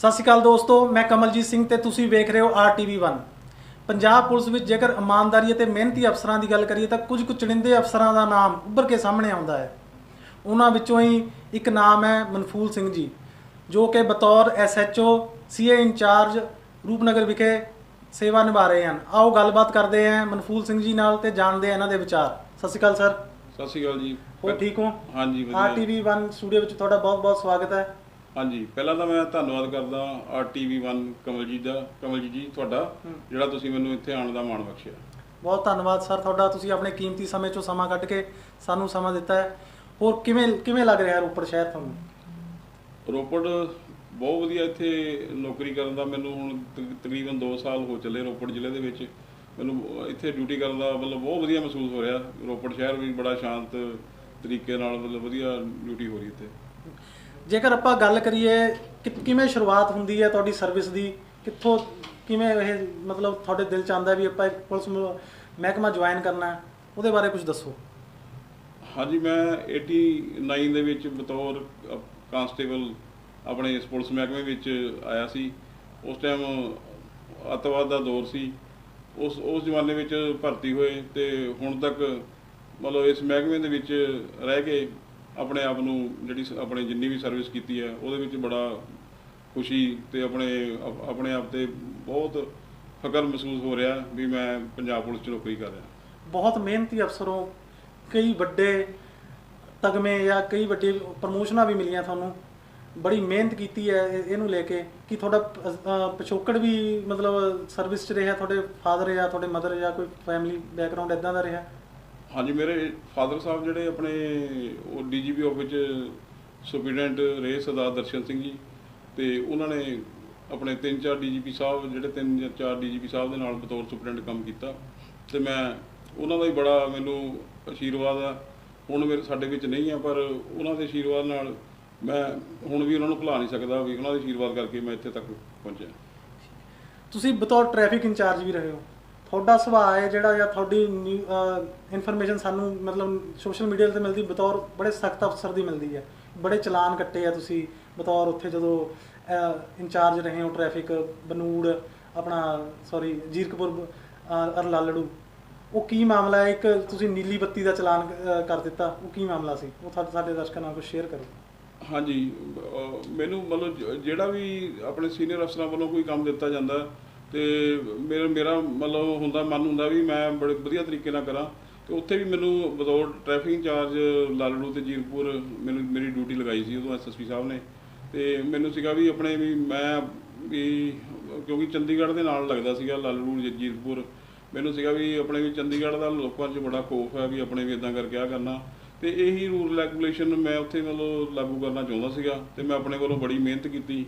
ਸਤਿ ਸ਼੍ਰੀ ਅਕਾਲ ਦੋਸਤੋ ਮੈਂ ਕਮਲਜੀਤ ਸਿੰਘ ਤੇ ਤੁਸੀਂ ਵੇਖ ਰਹੇ ਹੋ ਆਰਟੀਵੀ1 ਪੰਜਾਬ ਪੁਲਿਸ ਵਿੱਚ ਜੇਕਰ ਇਮਾਨਦਾਰੀ ਅਤੇ ਮਿਹਨਤੀ ਅਫਸਰਾਂ ਦੀ ਗੱਲ ਕਰੀਏ ਤਾਂ ਕੁਝ ਕੁ ਚੁਣਿੰਦੇ ਅਫਸਰਾਂ ਦਾ ਨਾਮ ਉੱਭਰ ਕੇ ਸਾਹਮਣੇ ਆਉਂਦਾ ਹੈ। ਉਹਨਾਂ ਵਿੱਚੋਂ ਹੀ ਇੱਕ ਨਾਮ ਹੈ ਮਨਫੂਲ ਸਿੰਘ ਜੀ ਜੋ ਕਿ ਬਤੌਰ ਐਸਐਚਓ ਸੀਏ ਇੰਚਾਰਜ ਰੂਪਨਗਰ ਵਿਖੇ ਸੇਵਾ ਨਿਭਾ ਰਹੇ ਹਨ। ਆਓ ਗੱਲਬਾਤ ਕਰਦੇ ਹਾਂ ਮਨਫੂਲ ਸਿੰਘ ਜੀ ਨਾਲ ਤੇ ਜਾਣਦੇ ਹਾਂ ਇਹਨਾਂ ਦੇ ਵਿਚਾਰ। ਸਤਿ ਸ਼੍ਰੀ ਅਕਾਲ ਸਰ। ਸਤਿ ਸ਼੍ਰੀ ਅਕਾਲ ਜੀ। ਹੋਰ ਠੀਕ ਹੋ? ਹਾਂਜੀ ਵਧੀਆ। ਆਰਟੀਵੀ1 ਸਟੂਡੀਓ ਵਿੱਚ ਤੁਹਾਡਾ ਬਹੁਤ-ਬਹੁਤ ਸਵਾਗਤ ਹੈ। ਹਾਂਜੀ ਪਹਿਲਾਂ ਤਾਂ ਮੈਂ ਧੰਨਵਾਦ ਕਰਦਾ ਆਰਟੀਵੀ1 ਕਮਲਜੀਤ ਦਾ ਕਮਲਜੀਤ ਜੀ ਤੁਹਾਡਾ ਜਿਹੜਾ ਤੁਸੀਂ ਮੈਨੂੰ ਇੱਥੇ ਆਉਣ ਦਾ ਮਾਣ ਬਖਸ਼ਿਆ। ਬਹੁਤ ਧੰਨਵਾਦ ਸਰ ਤੁਹਾਡਾ ਤੁਸੀਂ ਆਪਣੇ ਕੀਮਤੀ ਸਮੇਂ ਚੋਂ ਸਮਾਂ ਕੱਢ ਕੇ ਸਾਨੂੰ ਸਮਾਂ ਦਿੱਤਾ ਹੈ। ਹੋਰ ਕਿਵੇਂ ਕਿਵੇਂ ਲੱਗ ਰਿਹਾ ਰੋਪੜ ਸ਼ਹਿਰ ਤੁਹਾਨੂੰ? ਰੋਪੜ ਬਹੁਤ ਵਧੀਆ ਇੱਥੇ ਨੌਕਰੀ ਕਰਨ ਦਾ ਮੈਨੂੰ ਹੁਣ ਤਕ- ਤਕਰੀਬਨ 2 ਸਾਲ ਹੋ ਚੱਲੇ ਰੋਪੜ ਜ਼ਿਲ੍ਹੇ ਦੇ ਵਿੱਚ। ਮੈਨੂੰ ਇੱਥੇ ਡਿਊਟੀ ਕਰਨ ਦਾ ਮਤਲਬ ਬਹੁਤ ਵਧੀਆ ਮਹਿਸੂਸ ਹੋ ਰਿਹਾ। ਰੋਪੜ ਸ਼ਹਿਰ ਵੀ ਬੜਾ ਸ਼ਾਂਤ ਤਰੀਕੇ ਨਾਲ ਮਤਲਬ ਵਧੀਆ ਡਿਊਟੀ ਹੋ ਰਹੀ ਇੱਥੇ। ਜੇਕਰ ਆਪਾਂ ਗੱਲ ਕਰੀਏ ਕਿ ਕਿਵੇਂ ਸ਼ੁਰੂਆਤ ਹੁੰਦੀ ਹੈ ਤੁਹਾਡੀ ਸਰਵਿਸ ਦੀ, ਕਿੱਥੋਂ, ਕਿਵੇਂ ਇਹ ਮਤਲਬ ਤੁਹਾਡੇ ਦਿਲ ਚ ਆਉਂਦਾ ਵੀ ਆਪਾਂ ਇੱਕ ਪੁਲਿਸ ਮਹਿਕਮਾ ਜੁਆਇਨ ਕਰਨਾ ਉਹਦੇ ਬਾਰੇ ਕੁਝ ਦੱਸੋ। ਹਾਂਜੀ, ਮੈਂ 89 ਦੇ ਵਿੱਚ ਬਤੌਰ ਕਾਂਸਟੇਬਲ ਆਪਣੇ ਇਸ ਪੁਲਿਸ ਮਹਿਕਮੇ ਵਿੱਚ ਆਇਆ ਸੀ। ਉਸ ਟਾਈਮ ਅੱਤਵਾਦ ਦਾ ਦੌਰ ਸੀ। ਉਸ ਉਸ ਜ਼ਮਾਨੇ ਵਿੱਚ ਭਰਤੀ ਹੋਏ ਤੇ ਹੁਣ ਤੱਕ ਮਤਲਬ ਇਸ ਮਹਿਕਮੇ ਦੇ ਵਿੱਚ ਰਹਿ ਕੇ ਆਪਣੇ ਆਪ ਨੂੰ ਜਿਹੜੀ ਆਪਣੇ ਜਿੰਨੀ ਵੀ ਸਰਵਿਸ ਕੀਤੀ ਹੈ, ਉਹਦੇ ਵਿੱਚ ਬੜਾ ਖੁਸ਼ੀ ਤੇ ਆਪਣੇ ਆਪਣੇ ਆਪ ਤੇ ਬਹੁਤ ਫਕਰ ਮਹਿਸੂਸ ਹੋ ਰਿਹਾ ਵੀ ਮੈਂ ਪੰਜਾਬ ਪੁਲਿਸ 'ਚ ਨੌਕਰੀ ਕਰ ਰਿਹਾ। ਬਹੁਤ ਮਿਹਨਤੀ ਅਫਸਰੋਂ ਕਈ ਵੱਡੇ ਤਗਮੇ ਜਾਂ ਕਈ ਵੱਡੇ ਪ੍ਰਮੋਸ਼ਨਾਂ ਵੀ ਮਿਲੀਆਂ ਤੁਹਾਨੂੰ। ਬੜੀ ਮਿਹਨਤ ਕੀਤੀ ਹੈ ਇਹਨੂੰ ਲੈ ਕੇ ਕਿ ਤੁਹਾਡਾ ਪਿਛੋਕੜ ਵੀ ਮਤਲਬ ਸਰਵਿਸ 'ਚ ਰਿਹਾ, ਤੁਹਾਡੇ ਫਾਦਰ ਜਾਂ ਤੁਹਾਡੇ ਮਦਰ ਜਾਂ ਕੋਈ ਫੈਮਿਲੀ ਬੈਕਗ੍ਰਾਉਂਡ ਇਦਾਂ ਦਾ ਰਿਹਾ। ਹਾਂਜੀ, ਮੇਰੇ ਫਾਦਰ ਸਾਹਿਬ ਜਿਹੜੇ ਆਪਣੇ ਉਹ ਡੀਜੀਪੀ ਆਫਿਸ 'ਚ ਸੁਪਰੀਡੈਂਟ ਰਹੇ, ਸਰਦਾਰ ਦਰਸ਼ਨ ਸਿੰਘ ਜੀ, ਤੇ ਉਹਨਾਂ ਨੇ ਆਪਣੇ ਤਿੰਨ ਚਾਰ ਡੀਜੀਪੀ ਸਾਹਿਬ, ਜਿਹੜੇ ਤਿੰਨ ਜਾਂ ਚਾਰ ਡੀਜੀਪੀ ਸਾਹਿਬ ਦੇ ਨਾਲ ਬਤੌਰ ਸੁਪਰੀਡੈਂਟ ਕੰਮ ਕੀਤਾ। ਤੇ ਮੈਂ ਉਹਨਾਂ ਦਾ ਹੀ ਬੜਾ ਮੈਨੂੰ ਆਸ਼ੀਰਵਾਦ ਆ। ਹੁਣ ਮੇਰੇ ਸਾਡੇ ਵਿੱਚ ਨਹੀਂ ਆ, ਪਰ ਉਹਨਾਂ ਦੇ ਆਸ਼ੀਰਵਾਦ ਨਾਲ ਮੈਂ ਹੁਣ ਵੀ ਉਹਨਾਂ ਨੂੰ ਭੁਲਾ ਨਹੀਂ ਸਕਦਾ ਵੀ ਉਹਨਾਂ ਦੇ ਆਸ਼ੀਰਵਾਦ ਕਰਕੇ ਮੈਂ ਇੱਥੇ ਤੱਕ ਪਹੁੰਚਿਆ। ਤੁਸੀਂ ਬਤੌਰ ਟ੍ਰੈਫਿਕ ਇੰਚਾਰਜ ਵੀ ਰਹੇ ਹੋ। ਤੁਹਾਡਾ ਸੁਭਾਅ ਹੈ ਜਿਹੜਾ ਜਾਂ ਤੁਹਾਡੀ ਇਨਫੋਰਮੇਸ਼ਨ ਸਾਨੂੰ ਮਤਲਬ ਸੋਸ਼ਲ ਮੀਡੀਆ ਤੇ ਮਿਲਦੀ ਬਤੌਰ ਬੜੇ ਸਖਤ ਅਫਸਰ ਦੀ ਮਿਲਦੀ ਹੈ। ਬੜੇ ਚਲਾਨ ਕੱਟੇ ਆ ਤੁਸੀਂ। ਬਤੌਰ ਉੱਥੇ ਜਦੋਂ ਇੰਚਾਰਜ ਰਹੇ ਹੋ ਟ੍ਰੈਫਿਕ ਬਨੂੜ, ਆਪਣਾ ਸੌਰੀ ਜੀਰਕਪੁਰ ਅਰਲਾਲੜੂ। ਉਹ ਕੀ ਮਾਮਲਾ ਹੈ? ਇੱਕ ਤੁਸੀਂ ਨੀਲੀ ਬੱਤੀ ਦਾ ਚਲਾਨ ਕਰ ਦਿੱਤਾ। ਉਹ ਕੀ ਮਾਮਲਾ ਸੀ? ਉਹ ਸਾਡੇ ਦਰਸ਼ਕਾਂ ਨਾਲ ਕੁਝ ਸ਼ੇਅਰ ਕਰੋ। ਹਾਂਜੀ। ਮੈਨੂੰ ਮਤਲਬ ਜਿਹੜਾ ਵੀ ਆਪਣੇ ਸੀਨੀਅਰ ਅਫਸਰਾਂ ਵੱਲੋਂ ਕੋਈ ਕੰਮ ਦਿੱਤਾ ਜਾਂਦਾ ਤੇ ਮੇਰਾ ਮੇਰਾ ਮਤਲਬ ਹੁੰਦਾ, ਮਨ ਹੁੰਦਾ ਵੀ ਮੈਂ ਬੜੇ ਵਧੀਆ ਤਰੀਕੇ ਨਾਲ ਕਰਾਂ। ਤੇ ਉੱਥੇ ਵੀ ਮੈਨੂੰ ਬਤੌਰ ਟ੍ਰੈਫਿਕ ਇੰਚਾਰਜ ਲਾਲੜੂ ਤੇ ਜੀਰਪੁਰ ਮੈਨੂੰ, ਮੇਰੀ ਡਿਊਟੀ ਲਗਾਈ ਸੀ ਉਦੋਂ ਐਸਐਸਪੀ ਸਾਹਿਬ ਨੇ। ਤੇ ਮੈਨੂੰ ਸੀਗਾ ਵੀ ਆਪਣੇ ਵੀ ਮੈਂ ਵੀ, ਕਿਉਂਕਿ ਚੰਡੀਗੜ੍ਹ ਦੇ ਨਾਲ ਲੱਗਦਾ ਸੀਗਾ ਲਾਲੜੂ, ਜ- ਜੀਰਪੁਰ। ਮੈਨੂੰ ਸੀਗਾ ਵੀ ਆਪਣੇ ਵੀ ਚੰਡੀਗੜ੍ਹ ਦਾ ਲੋਕਾਂ 'ਚ ਬੜਾ ਖੋਫ ਹੈ ਵੀ ਆਪਣੇ ਵੀ ਇਦਾਂ ਕਰਕੇ ਆ ਕਰਨਾ। ਤੇ ਇਹੀ ਰੂਲ ਰੈਗੂਲੇਸ਼ਨ ਮੈਂ ਉੱਥੇ ਮਤਲਬ ਲਾਗੂ ਕਰਨਾ ਚਾਹੁੰਦਾ ਸੀਗਾ। ਤੇ ਮੈਂ ਆਪਣੇ ਵੱਲੋਂ ਬੜੀ ਮਿਹਨਤ ਕੀਤੀ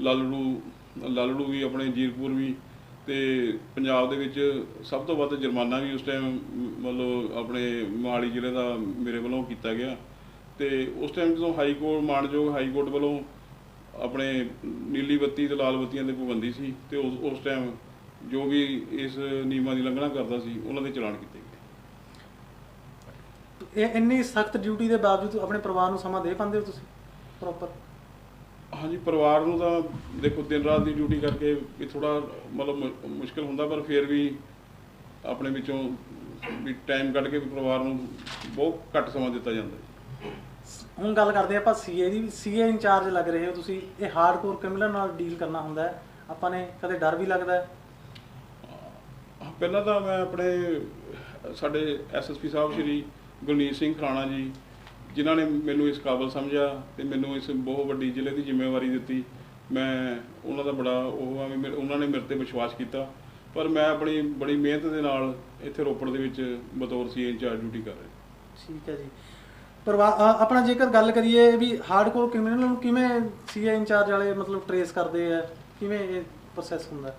ਲਾਲੜੂ ਲਾਲੜੂ ਵੀ, ਆਪਣੇ ਜੀਰਪੁਰ ਵੀ ਤੇ ਪੰਜਾਬ ਦੇ ਵਿੱਚ ਸਭ ਤੋਂ ਵੱਧ ਜੁਰਮਾਨਾ ਵੀ ਉਸ ਟਾਈਮ ਮਤਲਬ ਆਪਣੇ ਮੋਹਾਲੀ ਜ਼ਿਲ੍ਹੇ ਦਾ ਮੇਰੇ ਵੱਲੋਂ ਕੀਤਾ ਗਿਆ ਤੇ ਉਸ ਟਾਈਮ ਜਦੋਂ ਹਾਈ ਕੋਰਟ ਮਾਨਯੋਗ ਹਾਈ ਕੋਰਟ ਵੱਲੋਂ ਆਪਣੇ ਨੀਲੀ ਬੱਤੀ ਤੇ ਲਾਲ ਬੱਤੀਆਂ ਦੀ ਪਾਬੰਦੀ ਸੀ ਤੇ ਉਸ ਟਾਈਮ ਜੋ ਵੀ ਇਸ ਨਿਯਮਾਂ ਦੀ ਉਲੰਘਣਾ ਕਰਦਾ ਸੀ, ਉਹਨਾਂ ਦੇ ਚਲਾਨ ਕੀਤੇ ਗਏ। ਇਹ ਇੰਨੀ ਸਖਤ ਡਿਊਟੀ ਦੇ ਬਾਵਜੂਦ ਆਪਣੇ ਪਰਿਵਾਰ ਨੂੰ ਸਮਾਂ ਦੇ ਪਾਉਂਦੇ ਹੋ ਤੁਸੀਂ ਪ੍ਰੋਪਰ ਹਾਂਜੀ ਪਰਿਵਾਰ ਨੂੰ ਤਾਂ ਦੇਖੋ ਦਿਨ ਰਾਤ ਦੀ ਡਿਊਟੀ ਕਰਕੇ ਵੀ ਥੋੜਾ ਮਤਲਬ ਮੁਸ਼ਕਲ ਹੁੰਦਾ ਪਰ ਫਿਰ ਵੀ ਆਪਣੇ ਵਿੱਚੋਂ ਵੀ ਟਾਈਮ ਕੱਢ ਕੇ ਵੀ ਪਰਿਵਾਰ ਨੂੰ ਬਹੁਤ ਘੱਟ ਸਮਾਂ ਦਿੱਤਾ ਜਾਂਦਾ ਹੈ ਹੁਣ ਗੱਲ ਕਰਦੇ ਆਪਾਂ ਸੀਏ ਦੀ ਸੀਏ ਇੰਚਾਰਜ ਲੱਗ ਰਹੇ ਹੋ ਤੁਸੀਂ ਇਹ ਹਾਰਡਕੋਰ ਕ੍ਰਿਮੀਨਲ ਨਾਲ ਡੀਲ ਕਰਨਾ ਹੁੰਦਾ ਹੈ ਆਪਾਂ ਨੇ ਕਦੇ ਡਰ ਵੀ ਲੱਗਦਾ ਹੈ? ਪਹਿਲਾਂ ਤਾਂ ਮੈਂ ਆਪਣੇ ਸਾਡੇ ਐਸਐਸਪੀ ਸਾਹਿਬ ਸ਼੍ਰੀ ਗੁਰਨੀਤ ਸਿੰਘ ਖਰਾਣਾ ਜੀ ਜਿਨ੍ਹਾਂ ਨੇ ਮੈਨੂੰ ਇਸ ਕਾਬਲ ਸਮਝਿਆ ਤੇ ਮੈਨੂੰ ਇਸ ਬਹੁਤ ਵੱਡੀ ਜ਼ਿਲ੍ਹੇ ਦੀ ਜ਼ਿੰਮੇਵਾਰੀ ਦਿੱਤੀ। ਮੈਂ ਉਹਨਾਂ ਦਾ ਬੜਾ ਉਹ ਆ ਵੀ ਉਹਨਾਂ ਨੇ ਮੇਰੇ ਤੇ ਵਿਸ਼ਵਾਸ ਕੀਤਾ। ਪਰ ਮੈਂ ਆਪਣੀ ਬੜੀ ਮਿਹਨਤ ਦੇ ਨਾਲ ਇੱਥੇ ਰੋਪੜ ਦੇ ਵਿੱਚ ਬਤੌਰ ਸੀ ਇੰਚਾਰਜ ਡਿਊਟੀ ਕਰ ਰਿਹਾ। ਠੀਕ ਹੈ ਜੀ। ਪਰਿਵਾਰ ਆਪਣਾ ਜੇਕਰ ਗੱਲ ਕਰੀਏ ਵੀ ਹਾਰਡਕੋਰ ਕ੍ਰਿਮੀਨਲ ਨੂੰ ਕਿਵੇਂ ਸੀਏ ਇੰਚਾਰਜ ਵਾਲੇ ਮਤਲਬ ਟਰੇਸ ਕਰਦੇ ਆ? ਕਿਵੇਂ ਇਹ ਪ੍ਰੋਸੈਸ ਹੁੰਦਾ?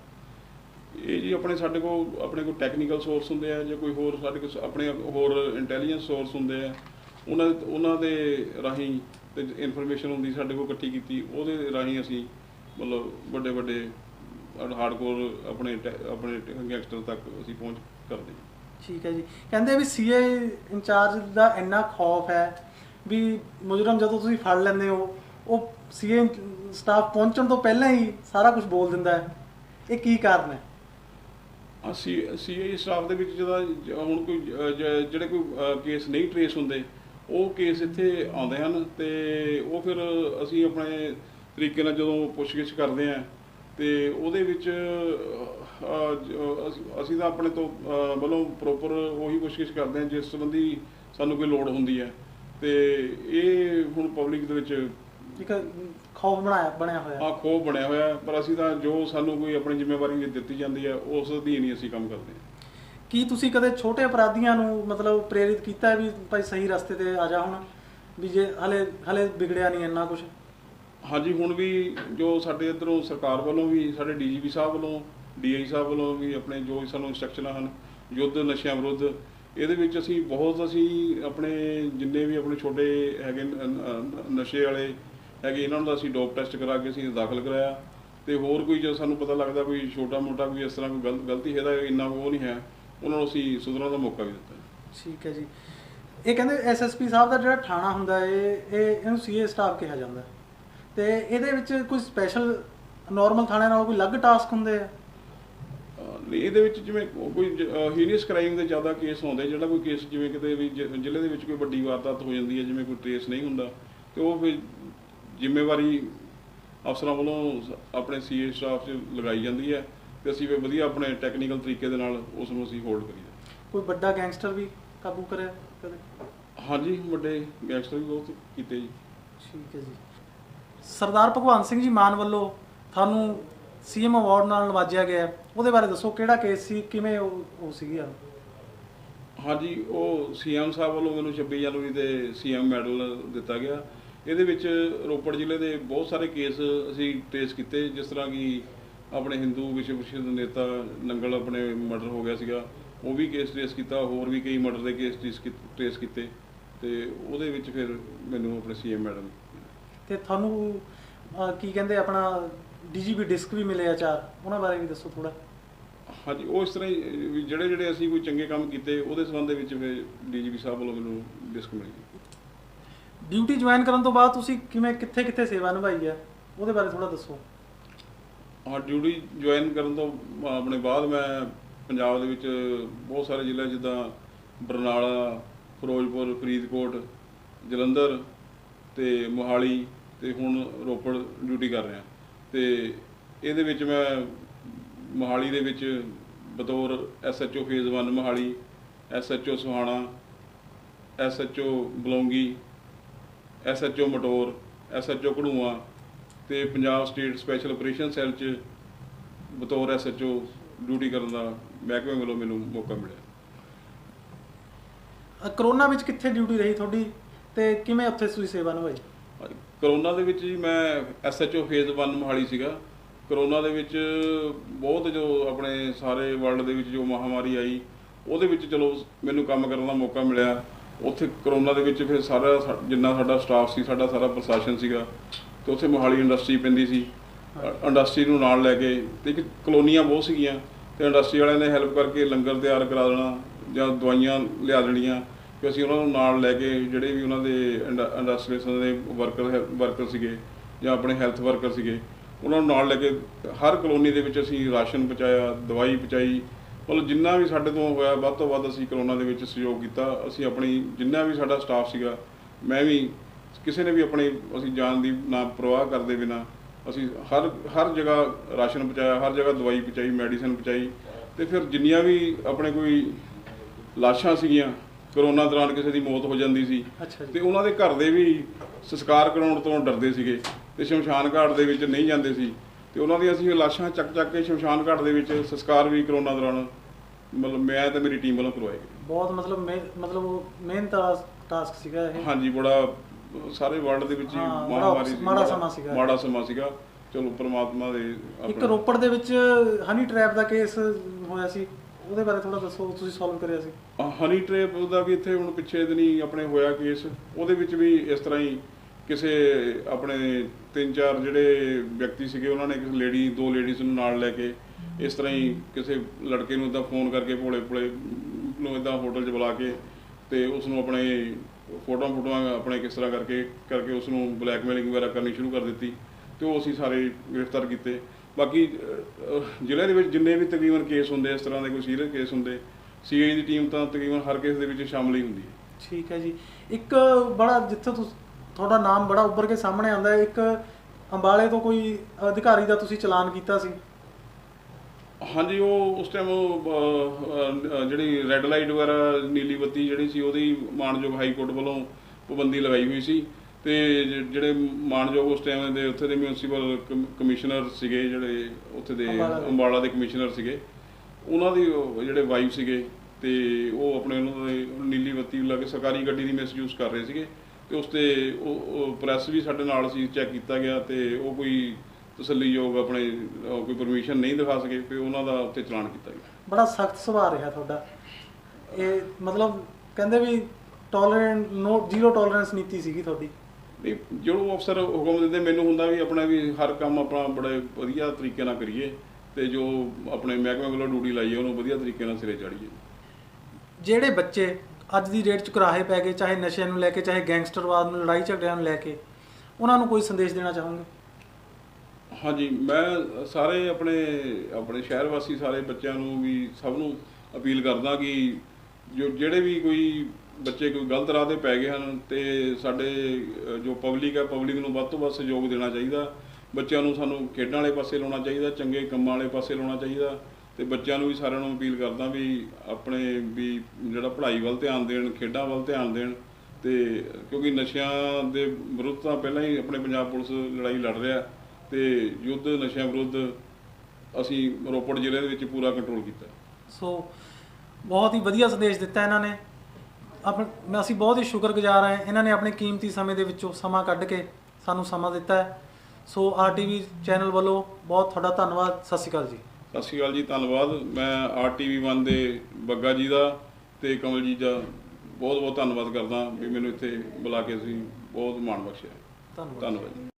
ਇਹ ਜੀ ਆਪਣੇ ਸਾਡੇ ਕੋਲ ਆਪਣੇ ਕੋਲ ਟੈਕਨੀਕਲ ਸੋਰਸ ਹੁੰਦੇ ਆ ਜਾਂ ਕੋਈ ਹੋਰ ਸਾਡੇ ਕੋਲ ਆਪਣੇ ਹੋਰ ਇੰਟੈਲੀਜੈਂਸ ਸੋਰਸ ਹੁੰਦੇ ਆ। ਉਹਨਾਂ ਉਹਨਾਂ ਦੇ ਰਾਹੀਂ ਤੇ ਇਨਫੋਰਮੇਸ਼ਨ ਹੁੰਦੀ ਸਾਡੇ ਕੋਲ ਇਕੱਠੀ ਕੀਤੀ ਉਹਦੇ ਰਾਹੀਂ ਅਸੀਂ ਮਤਲਬ ਵੱਡੇ ਵੱਡੇ ਹਾਰਡਕੋਰ ਆਪਣੇ ਆਪਣੇ ਗੈਂਗਸਟਰ ਤੱਕ ਅਸੀਂ ਪਹੁੰਚ ਕਰਦੇ ਹਾਂ। ਠੀਕ ਹੈ ਜੀ। ਕਹਿੰਦੇ ਵੀ ਸੀਏ ਇੰਚਾਰਜ ਦਾ ਇੰਨਾ ਖੌਫ ਹੈ ਵੀ ਮੁਜਰਮ ਜਦੋਂ ਤੁਸੀਂ ਫੜ ਲੈਂਦੇ ਹੋ ਉਹ ਸੀਏ ਸਟਾਫ ਪਹੁੰਚਣ ਤੋਂ ਪਹਿਲਾਂ ਹੀ ਸਾਰਾ ਕੁਝ ਬੋਲ ਦਿੰਦਾ ਹੈ। ਇਹ ਕੀ ਕਾਰਨ ਹੈ? ਅਸੀਂ ਸੀਆਈ ਸਟਾਫ ਦੇ ਵਿੱਚ ਜਿਹਦਾ ਜ- ਹੁਣ ਕੋਈ ਜਿਹੜੇ ਕੋਈ ਕੇਸ ਨਹੀਂ ਟਰੇਸ ਹੁੰਦੇ ਉਹ ਕੇਸ ਇੱਥੇ ਆਉਂਦੇ ਹਨ ਤੇ ਉਹ ਫਿਰ ਅਸੀਂ ਆਪਣੇ ਤਰੀਕੇ ਨਾਲ ਜਦੋਂ ਪੁੱਛਗਿੱਛ ਕਰਦੇ ਆ ਤੇ ਉਹਦੇ ਵਿੱਚ ਅਸੀਂ- ਤਾਂ ਆਪਣੇ ਤੋਂ ਵੱਲੋਂ ਪ੍ਰੋਪਰ ਉਹੀ ਪੁੱਛਗਿੱਛ ਕਰਦੇ ਆ ਜਿਸ ਸੰਬੰਧੀ ਸਾਨੂੰ ਕੋਈ ਲੋੜ ਹੁੰਦੀ ਹੈ ਤੇ ਇਹ ਹੁਣ ਪਬਲਿਕ ਦੇ ਵਿੱਚ ਇੱਕ ਖੌਫ ਬਣਾਇਆ ਬਣਿਆ ਹੋਇਆ ਹੈ। ਆ ਖੋਹ ਬਣਿਆ ਹੋਇਆ ਹੈ, ਪਰ ਅਸੀਂ ਤਾਂ ਜੋ ਸਾਨੂੰ ਕੋਈ ਆਪਣੀ ਜ਼ਿੰਮੇਵਾਰੀ ਦਿੱਤੀ ਜਾਂਦੀ ਹੈ ਉਸ ਅਧੀਨ ਹੀ ਅਸੀਂ ਕੰਮ ਕਰਦੇ ਹਾਂ ਕੀ ਤੁਸੀਂ ਕਦੇ ਛੋਟੇ ਅਪਰਾਧੀਆਂ ਨੂੰ ਮਤਲਬ ਪ੍ਰੇਰਿਤ ਕੀਤਾ ਹੈ ਵੀ ਭਾਈ ਸਹੀ ਰਸਤੇ ਤੇ ਆ ਜਾ ਹੁਣ, ਵੀ ਜੇ ਹਲੇ ਹਲੇ ਵਿਗੜਿਆ ਨਹੀਂ ਇੰਨਾ ਕੁਝ ਹਾਂਜੀ, ਹੁਣ ਵੀ ਜੋ ਸਾਡੇ ਇਧਰੋਂ ਸਰਕਾਰ ਵੱਲੋਂ ਵੀ, ਸਾਡੇ ਡੀਜੀਪੀ ਸਾਹਿਬ ਵੱਲੋਂ, ਡੀਆਈ ਸਾਹਿਬ ਵੱਲੋਂ ਵੀ ਆਪਣੇ ਜੋ ਸਾਨੂੰ ਇੰਸਟਰਕਸ਼ਨਾਂ ਹਨ, ਯੁੱਧ, ਨਸ਼ਿਆਂ ਵਿਰੁੱਧ, ਇਹਦੇ ਵਿੱਚ ਅਸੀਂ ਬਹੁਤ ਅਸੀਂ ਆਪਣੇ ਜਿੰਨੇ ਵੀ ਆਪਣੇ ਛੋਟੇ ਹੈਗੇ ਨਸ਼ੇ ਵਾਲੇ ਹੈਗੇ, ਇਹਨਾਂ ਦਾ ਅਸੀਂ ਡੋਪ ਟੈਸਟ ਕਰਾ ਕੇ ਅਸੀਂ ਦਾਖਲ ਕਰਾਇਆ। ਤੇ ਹੋਰ ਕੋਈ ਜੋ ਸਾਨੂੰ ਪਤਾ ਲੱਗਦਾ ਕੋਈ ਛੋਟਾ ਮੋਟਾ ਕੋਈ ਇਸ ਤਰ੍ਹਾਂ ਕੋਈ ਗਲ- ਗਲਤੀ ਹੈ ਤਾਂ ਇੰਨਾ ਉਹ ਨਹੀਂ ਹੈ। ਉਹਨਾਂ ਨੂੰ ਅਸੀਂ ਸੁਧਰਨ ਦਾ ਮੌਕਾ ਵੀ ਦਿੱਤਾ ਠੀਕ ਹੈ ਜੀ। ਇਹ ਕਹਿੰਦੇ ਐਸਐਸਪੀ ਸਾਹਿਬ ਦਾ ਜਿਹੜਾ ਥਾਣਾ ਹੁੰਦਾ ਹੈ ਇਹ ਇਹ ਇਹਨੂੰ ਸੀਏ ਸਟਾਫ ਕਿਹਾ ਜਾਂਦਾ ਹੈ। ਤੇ ਇਹਦੇ ਵਿੱਚ ਕੋਈ ਸਪੈਸ਼ਲ ਨਾਰਮਲ ਥਾਣੇ ਨਾਲ ਕੋਈ ਅਲੱਗ ਟਾਸਕ ਹੁੰਦੇ ਆ? ਅਹ ਨਹੀਂ, ਇਹਦੇ ਵਿੱਚ ਜਿਵੇਂ ਕੋਈ ਹੀਨੀਅਸ ਕ੍ਰਾਈਮ ਦੇ ਜ਼ਿਆਦਾ ਕੇਸ ਹੁੰਦੇ ਜਿਹੜਾ ਕੋਈ ਕੇਸ ਜਿਵੇਂ ਕਿਤੇ ਵੀ ਜ- ਜ਼ਿਲ੍ਹੇ ਦੇ ਵਿੱਚ ਕੋਈ ਵੱਡੀ ਵਾਰਦਾਤ ਹੋ ਜਾਂਦੀ ਹੈ ਜਿਵੇਂ ਕੋਈ ਟ੍ਰੇਸ ਨਹੀਂ ਹੁੰਦਾ ਤੇ ਉਹ ਫਿਰ ਜ਼ਿੰਮੇਵਾਰੀ ਅਫਸਰਾਂ ਵੱਲੋਂ ਸ- ਆਪਣੇ ਸੀਏ ਸਟਾਫ 'ਚ ਲਗਾਈ ਜਾਂਦੀ ਹੈ। ਤੇ ਅਸੀਂ ਫਿਰ ਵਧੀਆ ਆਪਣੇ ਟੈਕਨੀਕਲ ਤਰੀਕੇ ਦੇ ਨਾਲ ਉਸ ਨੂੰ ਅਸੀਂ ਹੋਲਡ ਕਰੀਦਾ ਕੋਈ ਵੱਡਾ ਗੈਂਗਸਟਰ ਵੀ ਕਾਬੂ ਕਰਿਆ ਕਦੇ? ਹਾਂਜੀ ਵੱਡੇ ਗੈਂਗਸਟਰ ਵੀ ਬਹੁਤ ਕੀਤੇ ਜੀ। ਠੀਕ ਹੈ ਜੀ। ਸਰਦਾਰ ਭਗਵੰਤ ਸਿੰਘ ਜੀ ਮਾਨ ਵੱਲੋਂ ਤੁਹਾਨੂੰ ਸੀਐਮ ਅਵਾਰਡ ਨਾਲ ਨਵਾਜਿਆ ਗਿਆ। ਉਹਦੇ ਬਾਰੇ ਦੱਸੋ ਕਿਹੜਾ ਕੇਸ ਸੀ ਕਿਵੇਂ ਉਹ ਸੀਗੀ ਆ? ਹਾਂਜੀ ਉਹ ਸੀਐਮ ਸਾਹਿਬ ਵੱਲੋਂ ਮੈਨੂੰ 26 ਜਨਵਰੀ ਤੇ ਸੀਐਮ ਮੈਡਲ ਦਿੱਤਾ ਗਿਆ। ਇਹਦੇ ਵਿੱਚ ਰੋਪੜ ਜ਼ਿਲ੍ਹੇ ਦੇ ਬਹੁਤ ਸਾਰੇ ਕੇਸ ਅਸੀਂ ਟ੍ਰੇਸ ਕੀਤੇ ਜਿਸ ਤਰ੍ਹਾਂ ਕਿ ਆਪਣੇ ਹਿੰਦੂ ਵਿਸ਼ਵ ਪ੍ਰਸਿੱਧ ਨੇਤਾ ਨੰਗਲ ਆਪਣੇ ਮਰਡਰ ਹੋ ਗਿਆ ਸੀਗਾ ਉਹ ਵੀ ਕੇਸ ਟ੍ਰੇਸ ਕੀਤਾ ਹੋਰ ਵੀ ਕਈ ਮਰਡਰ ਦੇ ਕੇਸ ਟ੍ਰੇਸ ਕੀਤੇ ਤੇ ਉਹਦੇ ਵਿੱਚ ਫਿਰ ਮੈਨੂੰ ਆਪਣੇ ਸੀਐਮ ਮੈਡਲ ਤੇ ਤੁਹਾਨੂੰ ਕੀ ਕਹਿੰਦੇ ਆਪਣਾ ਡੀਜੀਪੀ ਡਿਸਕ ਵੀ ਮਿਲੇ ਆ ਚਾਰ ਉਹਨਾਂ ਬਾਰੇ ਵੀ ਦੱਸੋ ਥੋੜਾ ਹਾਂਜੀ ਉਹ ਇਸ ਤਰ੍ਹਾਂ ਹੀ ਜਿਹੜੇ ਜਿਹੜੇ ਅਸੀਂ ਕੋਈ ਚੰਗੇ ਕੰਮ ਕੀਤੇ ਉਹਦੇ ਸੰਬੰਧ ਦੇ ਵਿੱਚ ਫਿਰ ਡੀਜੀਪੀ ਸਾਹਿਬ ਵੱਲੋਂ ਮੈਨੂੰ ਡਿਸਕ ਮਿਲੀ। ਡਿਊਟੀ ਜੁਆਇਨ ਕਰਨ ਤੋਂ ਬਾਅਦ ਤੁਸੀਂ ਕਿਵੇਂ ਕਿੱਥੇ ਕਿੱਥੇ ਸੇਵਾ ਨਿਭਾਈ ਹੈ ਉਹਦੇ ਬਾਰੇ ਥੋੜਾ ਦੱਸੋ। ਹਾਂ ਡਿਊਟੀ ਜੁਆਇਨ ਕਰਨ ਤੋਂ ਆਪਣੇ ਬਾਅਦ ਮੈਂ ਪੰਜਾਬ ਦੇ ਵਿੱਚ ਬਹੁਤ ਸਾਰੇ ਜ਼ਿਲ੍ਹੇ, ਜਿੱਦਾਂ ਬਰਨਾਲਾ, ਫਿਰੋਜ਼ਪੁਰ, ਫਰੀਦਕੋਟ, ਜਲੰਧਰ ਤੇ ਮੋਹਾਲੀ ਤੇ ਹੁਣ ਰੋਪੜ ਡਿਊਟੀ ਕਰ ਰਿਹਾ। ਤੇ ਇਹਦੇ ਵਿੱਚ ਮੈਂ ਮੋਹਾਲੀ ਦੇ ਵਿੱਚ ਬਤੌਰ SHO phase 1 Mohali SHO Sohana SHO Balongi SHO Mataur SHO ਘੜੂਆ ਤੇ Punjab state special operation cell 'ਚ ਬਤੌਰ ਐਸਐਚਓ ਡਿਊਟੀ ਕਰਨ ਦਾ ਮਹਿਕਮੇ ਵੱਲੋਂ ਮੈਨੂੰ ਮੌਕਾ ਮਿਲਿਆ। ਕਰੋਨਾ ਵਿੱਚ ਕਿੱਥੇ ਡਿਊਟੀ ਰਹੀ ਤੁਹਾਡੀ ਤੇ ਕਿਵੇਂ ਉੱਥੇ ਤੁਸੀਂ ਸੇਵਾ ਨਿਭਾਈ? ਕਰੋਨਾ ਦੇ ਵਿੱਚ ਜੀ ਮੈਂ ਐਸਐਚਓ ਫੇਜ਼ 1 ਮੋਹਾਲੀ ਸੀਗਾ। ਕਰੋਨਾ ਦੇ ਵਿੱਚ ਬਹੁਤ ਜੋ ਆਪਣੇ ਸਾਰੇ ਵਰਲਡ ਦੇ ਵਿੱਚ ਜੋ ਮਹਾਮਾਰੀ ਆਈ ਉਹਦੇ ਵਿੱਚ ਚਲੋ ਮੈਨੂੰ ਕੰਮ ਕਰਨ ਦਾ ਮੌਕਾ ਮਿਲਿਆ। ਉੱਥੇ ਕਰੋਨਾ ਦੇ ਵਿੱਚ ਫਿਰ ਸਾਰਾ ਜਿੰਨਾ ਸਾਡਾ ਸਟਾਫ ਸੀ ਸਾਡਾ ਸਾਰਾ ਪ੍ਰਸ਼ਾਸਨ ਸੀਗਾ। ਤੇ ਉੱਥੇ ਮੋਹਾਲੀ ਇੰਡਸਟਰੀ ਪੈਂਦੀ ਸੀ। ਇੰਡਸਟਰੀ ਨੂੰ ਨਾਲ ਲੈ ਕੇ ਤੇ ਇੱਕ ਕਲੋਨੀਆਂ ਬਹੁਤ ਸੀਗੀਆਂ ਤੇ ਇੰਡਸਟਰੀ ਵਾਲਿਆਂ ਨੇ ਹੈਲਪ ਕਰਕੇ ਲੰਗਰ ਤਿਆਰ ਕਰਾ ਦੇਣਾ ਜਾਂ ਦਵਾਈਆਂ ਲਿਆ ਦੇਣੀਆਂ ਕਿ ਅਸੀਂ ਉਹਨਾਂ ਨੂੰ ਨਾਲ ਲੈ ਕੇ ਜਿਹੜੇ ਵੀ ਉਹਨਾਂ ਦੇ ਇੰਡਸਟਰੀਸ਼ਨ ਦੇ ਵਰਕਰ ਵਰਕਰ ਸੀਗੇ ਜਾਂ ਆਪਣੇ ਹੈਲਥ ਵਰਕਰ ਸੀਗੇ, ਉਹਨਾਂ ਨੂੰ ਨਾਲ ਲੈ ਕੇ ਹਰ ਕਲੋਨੀ ਦੇ ਵਿੱਚ ਅਸੀਂ ਰਾਸ਼ਨ ਪਹੁੰਚਾਇਆ, ਦਵਾਈ ਪਹੁੰਚਾਈ। ਮਤਲਬ ਜਿੰਨਾ ਵੀ ਸਾਡੇ ਤੋਂ ਹੋਇਆ, ਵੱਧ ਤੋਂ ਵੱਧ ਅਸੀਂ ਕਰੋਨਾ ਦੇ ਵਿੱਚ ਸਹਿਯੋਗ ਕੀਤਾ। ਅਸੀਂ ਆਪਣੀ ਜਿੰਨਾ ਵੀ ਸਾਡਾ ਸਟਾਫ ਸੀਗਾ, ਮੈਂ ਵੀ ਕਿਸੇ ਨੇ ਵੀ ਆਪਣੀ ਅਸੀਂ ਜਾਨ ਦੀ ਨਾ ਪ੍ਰਵਾਹ ਕਰਦੇ ਬਿਨਾ ਅਸੀਂ ਹਰ ਹਰ ਜਗ੍ਹਾ ਰਾਸ਼ਨ ਪਹੁੰਚਾਇਆ ਹਰ ਜਗ੍ਹਾ ਦਵਾਈ ਪਹੁੰਚਾਈ ਮੈਡੀਸਨ ਪਹੁੰਚਾਈ ਤੇ ਫਿਰ ਜਿੰਨੀਆਂ ਵੀ ਆਪਣੇ ਕੋਈ ਲਾਸ਼ਾਂ ਸੀਗੀਆਂ ਕਰੋਨਾ ਦੌਰਾਨ ਕਿਸੇ ਦੀ ਮੌਤ ਹੋ ਜਾਂਦੀ ਸੀ ਤੇ ਉਹਨਾਂ ਦੇ ਘਰ ਦੇ ਵੀ ਸੰਸਕਾਰ ਕਰਾਉਣ ਤੋਂ ਡਰਦੇ ਸੀਗੇ ਤੇ ਸ਼ਮਸ਼ਾਨ ਘਾਟ ਦੇ ਵਿੱਚ ਨਹੀਂ ਜਾਂਦੇ ਸੀ ਤੇ ਉਹਨਾਂ ਦੀਆਂ ਅਸੀਂ ਲਾਸ਼ਾਂ ਚੱਕ ਚੱਕ ਕੇ ਸ਼ਮਸ਼ਾਨ ਘਾਟ ਦੇ ਵਿੱਚ ਸੰਸਕਾਰ ਵੀ ਕਰੋਨਾ ਦੌਰਾਨ ਮਤਲਬ ਮੈਂ ਤੇ ਮੇਰੀ ਟੀਮ ਵੱਲੋਂ ਕਰਵਾਏ ਗਏ। ਬਹੁਤ ਮਤਲਬ ਮਤਲਬ ਉਹ ਮਿਹਨਤ ਟਾਸਕ ਸੀਗਾ ਇਹ। ਹਾਂਜੀ ਬੜਾ ਸਾਰੇ ਵਰਲਡ ਦੇ ਵਿੱਚ ਹੀ ਹਾਂ, ਬੜਾ ਮਹਾਮਾਰੀ ਸੀ ਮਾੜਾ ਸਮਾਂ ਸੀਗਾ। ਮਾੜਾ ਸਮਾਂ ਸੀਗਾ ਚਲੋ ਪ੍ਰਮਾਤਮਾ ਦੇ ਇੱਕ ਆਪਣਾ- ਰੋਪੜ ਦੇ ਵਿੱਚ ਹਨੀ ਟ੍ਰੈਪ ਦਾ ਕੇਸ ਹੋਇਆ ਸੀ ਉਹਦੇ ਬਾਰੇ ਥੋੜਾ ਦੱਸੋ ਤੁਸੀਂ ਸੋਲਵ ਕਰਿਆ ਸੀ ਹਨੀ ਟ੍ਰੇਪ ਦਾ ਵੀ ਇੱਥੇ ਹੁਣ ਪਿੱਛੇ ਦਿਨੀ ਆਪਣੇ ਹੋਇਆ ਕੇਸ ਉਹਦੇ ਵਿੱਚ ਵੀ ਇਸ ਤਰ੍ਹਾਂ ਹੀ ਕਿਸੇ ਆਪਣੇ ਤਿੰਨ ਚਾਰ ਜਿਹੜੇ ਵਿਅਕਤੀ ਸੀਗੇ ਉਹਨਾਂ ਨੇ ਕਿਸੇ ਲੇਡੀ ਦੋ ਲੇਡੀਜ਼ ਨੂੰ ਨਾਲ ਲੈ ਕੇ ਇਸ ਤਰ੍ਹਾਂ ਹੀ ਕਿਸੇ ਲੜਕੇ ਨੂੰ ਇਦਾਂ ਫੋਨ ਕਰਕੇ ਭੋਲੇ ਭੋਲੇ ਨੂੰ ਇਦਾਂ ਹੋਟਲ 'ਚ ਬੁਲਾ ਕੇ ਤੇ ਉਸ ਨੂੰ ਆਪਣੇ ਫੋਟੋਆਂ ਫੋਟੋਆਂ ਆਪਣੇ ਕਿਸ ਤਰ੍ਹਾਂ ਕਰਕੇ ਕਰਕੇ ਉਸ ਨੂੰ ਬਲੈਕਮੇਲਿੰਗ ਵਗੈਰਾ ਕਰਨੀ ਸ਼ੁਰੂ ਕਰ ਦਿੱਤੀ ਤੇ ਉਹ ਅਸੀਂ ਸਾਰੇ ਗ੍ਰਿਫਤਾਰ ਕੀਤੇ। ਬਾਕੀ ਅਹ, ਜ਼ਿਲ੍ਹੇ ਦੇ ਵਿੱਚ ਜਿੰਨੇ ਵੀ ਤਕਰੀਬਨ ਕੇਸ ਹੁੰਦੇ ਇਸ ਤਰ੍ਹਾਂ ਦੇ ਕੋਈ ਸੀਰੀਅਸ ਕੇਸ ਹੁੰਦੇ ਸੀਆਈ ਦੀ ਟੀਮ ਤਾਂ ਤਕਰੀਬਨ ਹਰ ਕੇਸ ਦੇ ਵਿੱਚ ਸ਼ਾਮਲ ਹੀ ਹੁੰਦੀ ਹੈ। ਠੀਕ ਹੈ ਜੀ। ਇੱਕ ਬੜਾ ਜਿੱਥੇ ਤੁਹਾਡਾ ਨਾਮ ਬੜਾ ਉੱਭਰ ਕੇ ਸਾਹਮਣੇ ਆਉਂਦਾ ਹੈ। ਇੱਕ ਅੰਬਾਲੇ ਤੋਂ ਕੋਈ ਅਧਿਕਾਰੀ ਦਾ ਤੁਸੀਂ ਚਲਾਨ ਕੀਤਾ ਸੀ? ਹਾਂਜੀ ਉਹ ਉਸ ਟਾਈਮ ਜਿਹੜੀ ਰੈੱਡ ਲਾਈਟ ਵਗੈਰਾ ਨੀਲੀ ਬੱਤੀ ਜਿਹੜੀ ਸੀ ਉਹਦੀ ਮਾਨਯੋਗ ਹਾਈ ਕੋਰਟ ਵੱਲੋਂ ਪਾਬੰਦੀ ਲਗਾਈ ਹੋਈ ਸੀ ਤੇ ਜਿਹੜੇ ਮਾਨਯੋਗ ਉਸ ਟਾਈਮ ਦੇ ਉੱਥੇ ਦੇ ਮਿਊਨਿਸਪਲ ਕਮਿਸ਼ਨਰ ਸੀਗੇ ਜਿਹੜੇ ਉੱਥੇ ਦੇ ਅੰਬਾਲਾ ਦੇ। ਕਮਿਸ਼ਨਰ ਸੀਗੇ ਉਹਨਾਂ ਦੀ ਜਿਹੜੇ ਵਾਈਫ ਸੀਗੇ ਤੇ ਉਹ ਆਪਣੇ ਉਹਨਾਂ ਦੇ ਨੀਲੀ ਬੱਤੀ ਲਾ ਕੇ ਸਰਕਾਰੀ ਗੱਡੀ ਦੀ ਮਿਸਯੂਜ਼ ਕਰ ਰਹੇ ਸੀਗੇ ਤੇ ਉਸ ਤੇ ਉਹ ਪ੍ਰੈਸ ਵੀ ਸਾਡੇ ਨਾਲ ਸੀ ਚੈੱਕ ਕੀਤਾ ਗਿਆ ਤੇ ਉਹ ਕੋਈ ਤਸੱਲੀਯੋਗ ਆਪਣੇ ਅਹ, ਕੋਈ ਪਰਮਿਸ਼ਨ ਨਹੀਂ ਦਿਖਾ ਸਕੇ ਤੇ ਉਹਨਾਂ ਦਾ ਉੱਤੇ ਚਲਾਨ ਕੀਤਾ ਗਿਆ। ਬੜਾ ਸਖਤ ਸੁਭਾਅ ਰਿਹਾ ਤੁਹਾਡਾ। ਇਹ ਮਤਲਬ ਕਹਿੰਦੇ ਵੀ ਟੋਲਰੈਂਟ ਨੋ ਜ਼ੀਰੋ ਟੋਲਰੈਂਸ ਨੀਤੀ ਸੀਗੀ ਤੁਹਾਡੀ। ਨਹੀਂ ਜਦੋਂ ਅਫਸਰ ਹੁਕਮ ਦਿੰਦੇ ਮੈਨੂੰ ਹੁੰਦਾ ਵੀ ਆਪਣਾ ਵੀ ਹਰ ਕੰਮ ਆਪਣਾ ਬੜੇ ਵਧੀਆ ਤਰੀਕੇ ਨਾਲ ਕਰੀਏ ਤੇ ਜੋ ਆਪਣੇ ਮਹਿਕਮੇ ਵੱਲੋਂ ਡਿਊਟੀ ਲਾਈ ਹੈ ਉਹਨੂੰ ਵਧੀਆ ਤਰੀਕੇ ਨਾਲ ਸਿਰੇ ਚਾੜੀਏ। ਜਿਹੜੇ ਬੱਚੇ ਅੱਜ ਦੀ ਡੇਟ 'ਚ ਕੁਰਾਹੇ ਪੈ ਗਏ ਚਾਹੇ ਨਸ਼ਿਆਂ ਨੂੰ ਲੈ ਕੇ ਚਾਹੇ ਗੈਂਗਸਟਰਵਾਦ ਨੂੰ ਲੜਾਈ ਝਗੜਿਆਂ ਨੂੰ ਲੈ ਕੇ ਉਹਨਾਂ ਨੂੰ ਕੋਈ ਸੰਦੇਸ਼ ਦੇਣਾ ਚਾਹੋਗੇ? ਹਾਂਜੀ, ਮੈਂ ਸਾਰੇ ਆਪਣੇ ਆਪਣੇ ਸ਼ਹਿਰ ਵਾਸੀ ਸਾਰੇ ਬੱਚਿਆਂ ਨੂੰ ਵੀ ਸਭ ਨੂੰ ਅਪੀਲ ਕਰਦਾ ਕਿ ਜੋ, ਜਿਹੜੇ ਵੀ ਕੋਈ ਬੱਚੇ ਕੋਈ ਗਲਤ ਰਾਹ ਤੇ ਪੈ ਗਏ ਹਨ ਤੇ ਸਾਡੇ, ਜੋ ਪਬਲਿਕ ਹੈ ਪਬਲਿਕ ਨੂੰ ਵੱਧ ਤੋਂ ਵੱਧ ਸਹਿਯੋਗ ਦੇਣਾ ਚਾਹੀਦਾ। ਬੱਚਿਆਂ ਨੂੰ ਸਾਨੂੰ ਖੇਡਾਂ ਵਾਲੇ ਪਾਸੇ ਲਾਉਣਾ ਚਾਹੀਦਾ, ਚੰਗੇ ਕੰਮਾਂ ਵਾਲੇ ਪਾਸੇ ਲਾਉਣਾ ਚਾਹੀਦਾ ਤੇ ਬੱਚਿਆਂ ਨੂੰ ਵੀ ਸਾਰਿਆਂ ਨੂੰ ਅਪੀਲ ਕਰਦਾ ਵੀ ਆਪਣੇ ਵੀ ਜਿਹੜਾ ਪੜ੍ਹਾਈ ਵੱਲ ਧਿਆਨ ਦੇਣ, ਖੇਡਾਂ ਵੱਲ ਧਿਆਨ ਦੇਣ ਤੇ ਕਿਉਂਕਿ ਨਸ਼ਿਆਂ ਦੇ ਵਿਰੁੱਧ ਤਾਂ ਪਹਿਲਾਂ ਹੀ ਆਪਣੇ ਪੰਜਾਬ ਪੁਲਿਸ ਲੜਾਈ ਲੜ ਰਿਹਾ। ਤੇ ਯੁੱਧ ਨਸ਼ਿਆਂ ਵਿਰੁੱਧ ਅਸੀਂ ਰੋਪੜ ਜ਼ਿਲ੍ਹੇ ਦੇ ਵਿੱਚ ਪੂਰਾ ਕੰਟਰੋਲ ਕੀਤਾ। ਸੋ ਬਹੁਤ ਹੀ ਵਧੀਆ ਸੰਦੇਸ਼ ਦਿੱਤਾ ਇਹਨਾਂ ਨੇ। ਆਪਣ ਮੈਂ ਅਸੀਂ ਬਹੁਤ ਹੀ ਸ਼ੁਕਰਗੁਜ਼ਾਰ ਹਾਂ ਇਹਨਾਂ ਨੇ ਆਪਣੇ ਕੀਮਤੀ ਸਮੇਂ ਦੇ ਵਿੱਚੋਂ ਸਮਾਂ ਕੱਢ ਕੇ ਸਾਨੂੰ ਸਮਾਂ ਦਿੱਤਾ ਹੈ। ਸੋ ਆਰਟੀਵੀ ਚੈਨਲ ਵੱਲੋਂ ਬਹੁਤ ਤੁਹਾਡਾ ਧੰਨਵਾਦ। ਸਤਿ ਸ਼੍ਰੀ ਅਕਾਲ ਜੀ। ਸਤਿ ਸ਼੍ਰੀ ਅਕਾਲ ਜੀ ਧੰਨਵਾਦ। ਮੈਂ ਆਰਟੀਵੀ1 ਦੇ ਬੱਗਾ ਜੀ ਦਾ ਤੇ ਕਮਲਜੀਤ ਦਾ ਬਹੁਤ ਬਹੁਤ ਧੰਨਵਾਦ ਕਰਦਾ ਵੀ ਮੈਨੂੰ ਇੱਥੇ ਬੁਲਾ ਕੇ ਤੁਸੀਂ ਬਹੁਤ ਮਾਣ ਬਖਸ਼ਿਆ। ਧੰਨਵਾਦ। ਧੰਨਵਾਦ ਜੀ।